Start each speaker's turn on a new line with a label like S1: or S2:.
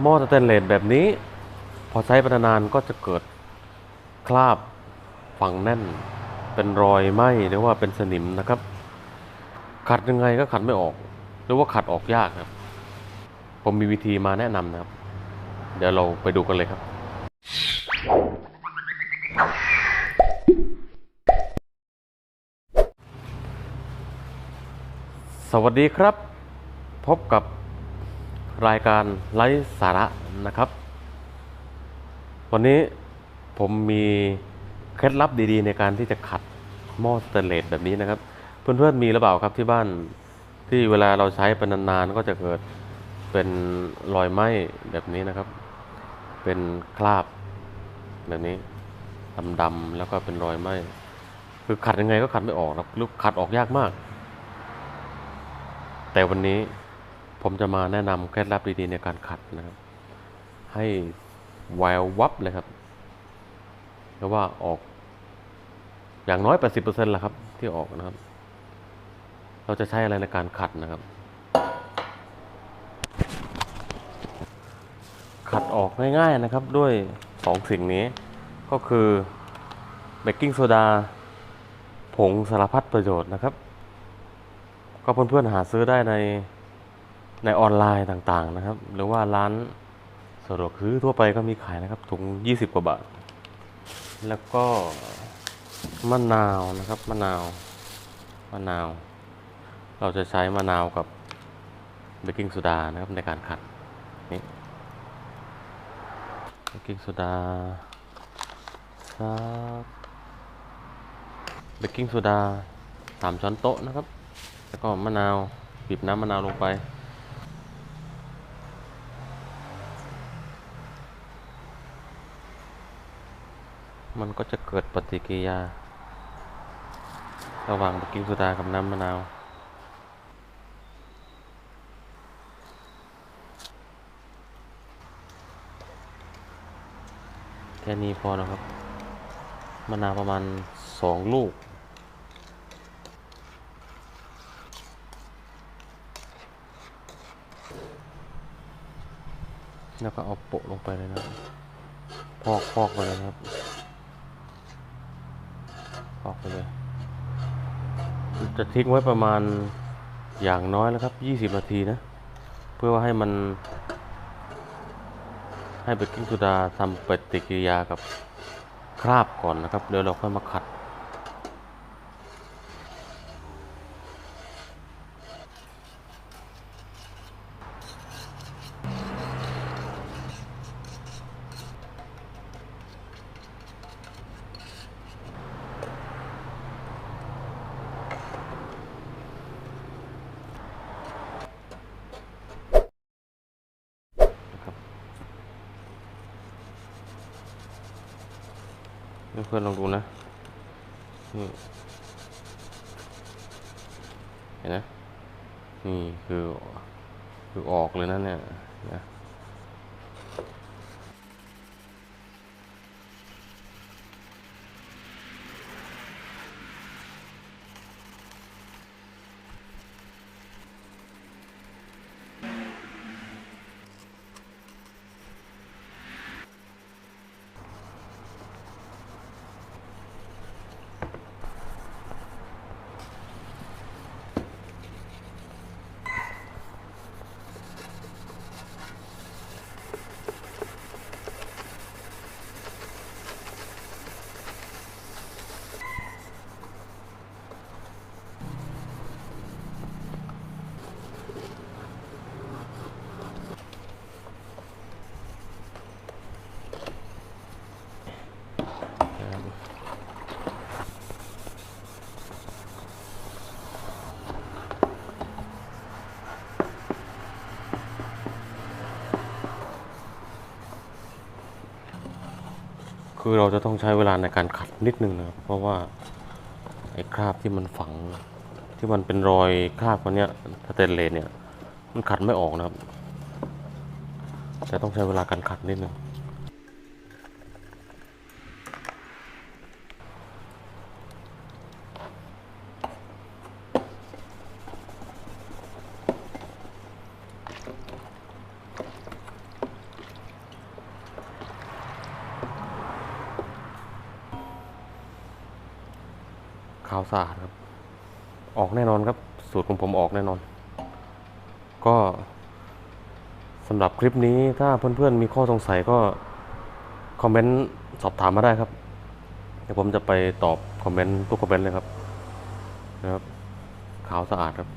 S1: หม้อสแตนเลสแบบนี้ พอใช้ไปนานก็จะเกิดคราบฝังแน่น เป็นรอยไหมหรือว่าเป็นสนิมนะครับ ขัดยังไงก็ขัดไม่ออก หรือว่าขัดออกยากครับ ผมมีวิธีมาแนะนำนะครับ เดี๋ยวเราไปดูกันเลยครับสวัสดีครับ พบกับ รายการไร้สาระนะครับ วันนี้ผมมีเคล็ดลับดีๆ ในการที่จะขัดหม้อสเตนเลสแบบนี้นะครับ เพื่อนๆมีหรือเปล่าครับที่บ้านที่เวลาเราใช้ไปนานๆก็จะเกิดเป็นรอยไหม้แบบนี้นะครับ เป็นคราบแบบนี้ดำๆแล้วก็เป็นรอยไหม้คือขัดยังไงก็ขัดไม่ออกครับหรือขัดออกยากมาก แต่วันนี้ ผมจะมาแนะนำเคล็ดลับดีๆในการขัดนะครับ ให้แวววับเลยครับเพราะว่าออก อย่างน้อย 80%แหละครับ ที่ออกนะครับ เราจะใช้อะไรในการขัดนะครับ ขัดออกง่ายๆนะครับด้วยสองสิ่งนี้ ก็คือเบกกิ้งโซดาผงสารพัดประโยชน์นะครับ ก็เพื่อนๆหาซื้อได้ใน ในออนไลน์ต่างๆนะครับ หรือว่าร้านสะดวกซื้อทั่วไปก็มีขายนะครับถุง 20 กว่าบาท แล้วก็มะนาวนะครับมะนาวมะนาว เราจะใช้มะนาวกับเบกกิ้งโซดานะครับในการขัดนี่เบกกิ้งโซดาสักเบกกิ้งโซดาสามช้อนโต๊ะนะครับ แล้วก็มะนาวบีบน้ำมะนาวลงไป มันก็จะเกิดปฏิกิริยา ระหว่างเบกกิ้งโซดากับน้ำมะนาวแค่นี้พอนะครับ มะนาวประมาณสองลูก แล้วก็เอาโปะลงไปเลยนะ พอกพอกไปเลยนะครับ ออกไปเลย จะทิ้งไว้ประมาณอย่างน้อยแล้วครับ 20 นาทีนะ เพื่อว่าให้มัน ให้เบกกิ้งโซดาทำปฏิกิริยากับคราบก่อนนะครับ เดี๋ยวเราค่อยมาขัด เพื่อนลองดูนะนี่เห็นไหมนี่คือคือออกเลยนะเนี่ยนะ คือเราจะต้องใช้เวลาในการขัดนิดนึงนะครับเพราะว่าไอ้คราบที่มันฝังที่มันเป็นรอยคราบคนเนี้ยสเตนเลสเนี่ย มันขัดไม่ออกนะครับจะต้องใช้เวลาการขัดนิดนึง ขาวสะอาดครับ ออกแน่นอนครับ สูตรของผมออกแน่นอน ก็สำหรับคลิปนี้ถ้าเพื่อนๆมีข้อสงสัยก็ คอมเมนต์สอบถามมาได้ครับ เดี๋ยวผมจะไปตอบคอมเมนต์ทุกคอมเมนต์เลยครับนะครับขาวสะอาดครับ